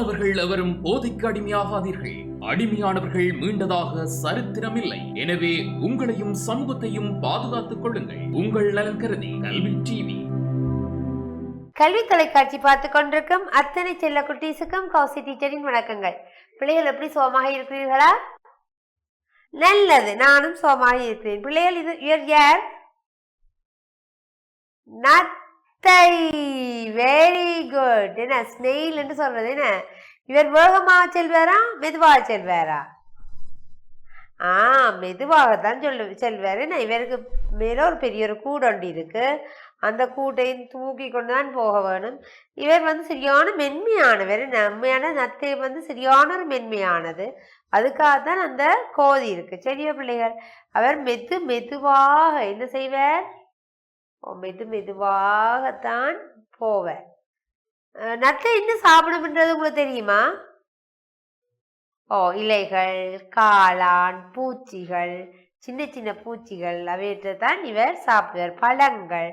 மாணவர்கள் எவரும் போதைக்கு அடிமையாகாதீர்கள். அடிமையானவர்கள் மீண்டதாக சரித்திரமில்லை. எனவே உங்களையும் சமூகத்தையும் பாதுகாத்துக் கொள்ளுங்கள். உங்கள் நலன் கருதி கல்வி டிவி. கல்வி தொலைக்காட்சி பார்த்து கொண்டிருக்கும் அத்தனை செல்ல குட்டீஸுக்கும் கௌசி டீச்சரின் வணக்கங்கள். பிள்ளைகள் எப்படி சோமாக இருக்கிறீர்களா? நல்லது நானும் சோமாக இருக்கிறேன். பிள்ளைகள் இது இவர் யார்? நத்தை வெரி குட் என்ன ஸ்மெயில் என்று சொல்றது என்ன? இவர் வேகமாக செல்வாரா மெதுவாக செல்வாரா? ஆ மெதுவாகத்தான் சொல்லு செல்வார். என்ன இவருக்கு மேலே ஒரு பெரிய ஒரு கூடொண்டி ஒன்று இருக்கு. அந்த கூட்டையும் தூக்கி கொண்டு தான் போக வேணும். இவர் வந்து சரியான மென்மையானவர். நம்மையான நத்தை வந்து சரியான ஒரு மென்மையானது. அதுக்காக தான் அந்த கோதி இருக்கு. சரியா பிள்ளைகள்? அவர் மெது மெதுவாக என்ன செய்வார்? ஓ மெது மெதுவாகத்தான் போவேன். நத்தை என்ன சாப்பிடும்ன்றது உங்களுக்கு தெரியுமா? ஓ இலைகள் காளான் பூச்சிகள் சின்ன சின்ன பூச்சிகள் அவையற்றை தான் இவர் சாப்பிடுவார். பழங்கள்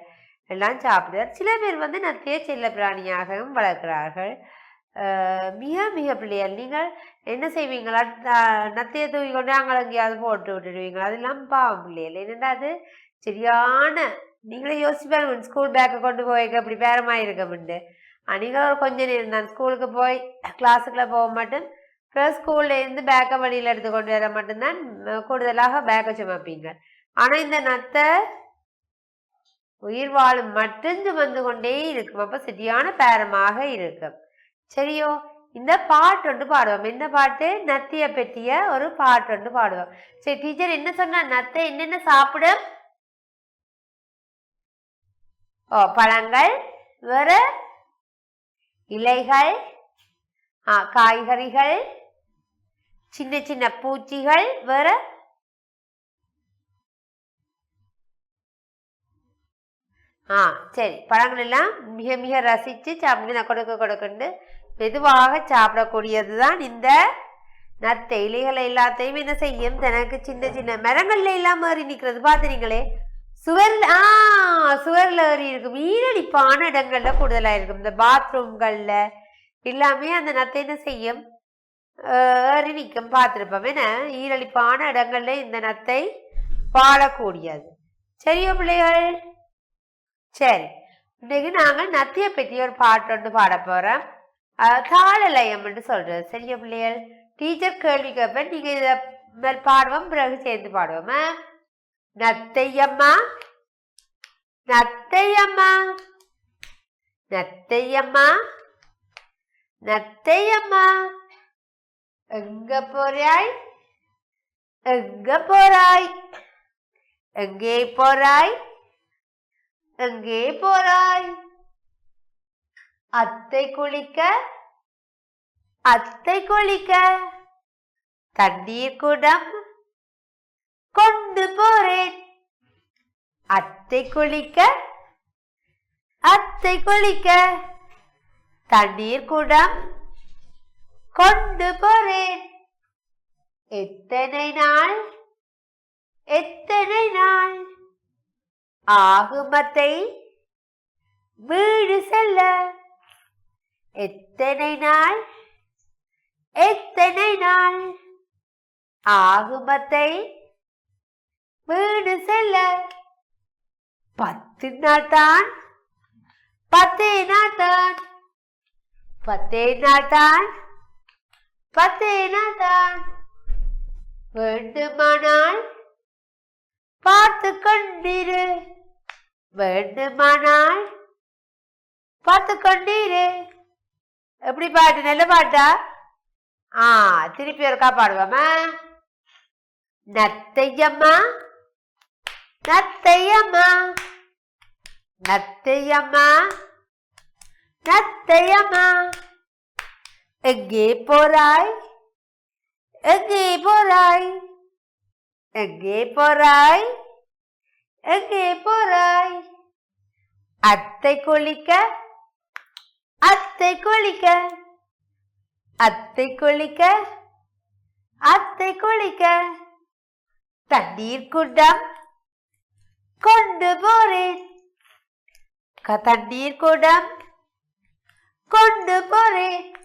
எல்லாம் சாப்பிடுவார். சில பேர் வந்து நத்தையை செல்ல பிராணியாகவும் வளர்க்கிறார்கள். மிக மிக பிள்ளைகள். நீங்கள் என்ன செய்வீங்களா? நத்தையை தூக்கி கொண்டு அங்கே எங்கேயாவது போட்டு விட்டுடுவீங்களா? அதெல்லாம் பாவம் பிள்ளைகள். என்னென்னா அது சரியான நீங்களே உன் ஸ்கூல் பேக்கை கொண்டு போய் அப்படி பேரமாயிருக்க இருக்கமுண்டு நீங்கள் ஒரு கொஞ்ச நேரம் தான் ஸ்கூலுக்கு போய் கிளாஸுக்குள்ள போக மாட்டேன். அப்புறம் ஸ்கூல்ல இருந்து பேக்கை வழியில் எடுத்து கொண்டு வர மட்டும்தான் கூடுதலாக பேக்கை சுமப்பீங்க. ஆனால் இந்த நத்தை உயிர் வாழும் மட்டும் சுமந்து கொண்டே இருக்கும். அப்போ சரியான பேரமாக இருக்கும். சரியோ? இந்த பாட்டு ஒன்று பாடுவோம். என்ன பாட்டு? நத்தியை பற்றிய ஒரு பாட்டு ஒன்று பாடுவோம். சரி டீச்சர் என்ன சொன்னா நத்தை என்னென்ன சாப்பிடும்? பழங்கள் வேற இலைகள் காய்கறிகள் சின்ன சின்ன பூச்சிகள் வேற ஆ சரி பழங்கள் எல்லாம் மிக மிக ரசித்து சாப்பிட்டு நான் கொடுக்க கொடுக்கண்டு மெதுவாக சாப்பிடக்கூடியது தான் இந்த நத்தை. இலைகளை எல்லாத்தையும் என்ன செய்யும்? தனக்கு சின்ன சின்ன மரங்கள்ல எல்லாம் மாறி நிற்கிறது பார்த்துறீங்களே சுவர்ல ஆ சுவர்ல வரி இருக்கும். ஈரடிப்பான இடங்கள்ல கூடுதலா இருக்கும் இந்த பாத்ரூம்கள்ல எல்லாமே அந்த நத்தை என்ன செய்யும்? ஏறி நிற்கும் பார்த்துருப்போம். என்ன? ஈரழிப்பான இடங்கள்ல இந்த நத்தை வாழக்கூடியது சரியோ பிள்ளைகள்? சரி. இன்னைக்கு நாங்கள் நத்தியை பற்றி ஒரு பாட்டு ஒன்று பாட போகிறோம் தாளலயம்னு சொல்கிறது சரியா பிள்ளைகள்? டீச்சர் கேள்வி கேட்பேன். நீங்கள் இதை மேல் பாடுவோம். பிறகு சேர்ந்து பாடுவோமா? நத்தையம்மா? நத்தையம்மா? நத்தையம்மா? நத்தையம்மா? எங்க போறாய்? எங்க போறாய்? எங்கே போறாய்? எங்கே போறாய்? அத்தை குளிக்க? அத்தை குளிக்க? தண்ணீர் குடம் கொண்டு கொண்டு போறேன். அத்தை குளிக்க அத்தை குளிக்க தண்ணீர் குடம் கொண்டு போறேன். எத்தனை நாள் எத்தனை நாள் ஆகுமத்தை வீடு செல்ல? எத்தனை நாள் எத்தனை நாள் ஆகுமத்தை வீடு செல்ல. பத்து நாள் தான். பத்தே நாட்டான் பத்தே நாட்டான் பத்தே நாட்டான் வேண்டுமானால் பார்த்து கொண்டிரு. வேண்டுமானால் பார்த்து கொண்டிரு. எப்படி பாட்டு? நல்ல பாட்டா? ஆ திருப்பி ஒருக்கா பாடுவோமா நத்தையம்மா நத்தையம்மா நத்தையம்மா நத்தையம்மா எங்கே போறாய்? எங்கே போறாய்? எங்கே போறாய்? எங்கே போறாய்? அத்தை குளிக்க அத்தை குளிக்க அத்தை குளிக்க அத்தை குளிக்க தண்ணீர் குடம்? கொண்டு போறேன் தண்ணீர் குடம் கொண்டு போறேன்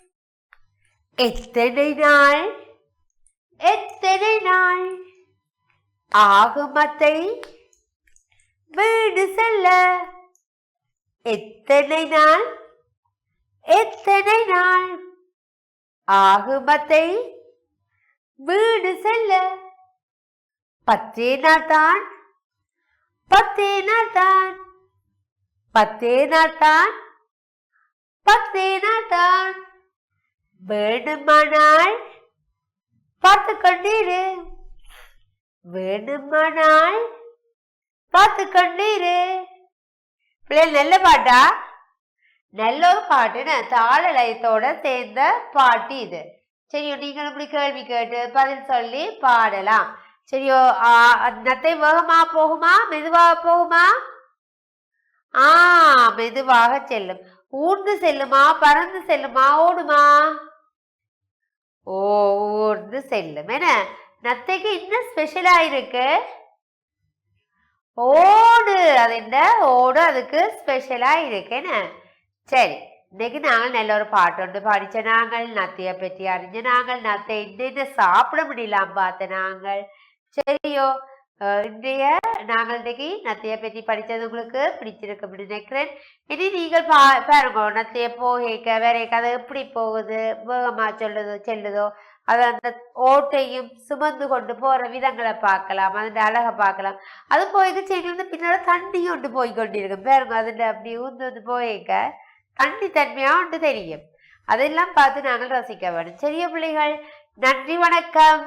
எத்தனை நாள்? எத்தனை நாள்? ஆகுமத்தை வீடு செல்ல. எத்தனை நாள்? எத்தனை நாள்? ஆகுமத்தை வீடு செல்ல. பத்தே நாள் தான். பத்தே நாள் தான் பத்தே நாள் தான் பத்தே நாள் தான் வேணுமானால் பார்த்து கொண்டீரு வேணுமானால் பார்த்து கொண்டீரு பிள்ளை நல்ல பாட்டா? நல்ல ஒரு பாட்டுன்னு தாள லயத்தோட சேர்ந்த பாட்டு இது. சரி நீங்கள் இப்படி கேள்வி கேட்டு பதில் சொல்லி பாடலாம். சரியோ நத்தை வேகமா போகுமா மெதுவாக போகுமா ஆ மெதுவாக செல்லும் ஊர்ந்து செல்லுமா பறந்து செல்லுமா ஓடுமா ஓ ஊர்ந்து செல்லும் என்ன நத்தைக்கு இன்னும் ஸ்பெஷலா இருக்கு ஓடு அது என்ன ஓடு அதுக்கு ஸ்பெஷலா இருக்கு என்ன சரி இன்னைக்கு நாங்கள் நல்ல ஒரு பாட்டு ஒன்று படிச்ச நாங்கள் நத்தையை பற்றி அறிஞ்ச நாங்கள் நத்தை இன்னும் சாப்பிட முடியலாம் பார்த்த நாங்கள் சரியோ. இன்றைய நாங்கள் இன்னைக்கு நத்தையை பற்றி படித்தது உங்களுக்கு பிடிச்சிருக்கு அப்படின்னு நினைக்கிறேன். இனி நீங்கள் பா பாருங்க நத்தைய போகைக்க வேற கதை எப்படி போகுது வேகமாக சொல்லுதோ செல்லுதோ அது அந்த ஓட்டையும் சுமந்து கொண்டு போகிற விதங்களை பார்க்கலாம் அதோட அழகை பார்க்கலாம். அது போய்க்கு செடியிலேருந்து பின்னால் தண்ணி கொண்டு போய் கொண்டிருக்கும் பாருங்க அதில் அப்படி ஊந்து வந்து போய்க்க தண்ணி தன்மையாக ஒன்று தெரியும். அதெல்லாம் பார்த்து நாங்கள் ரசிக்க வேணும் சரியா பிள்ளைகள் நன்றி வணக்கம்.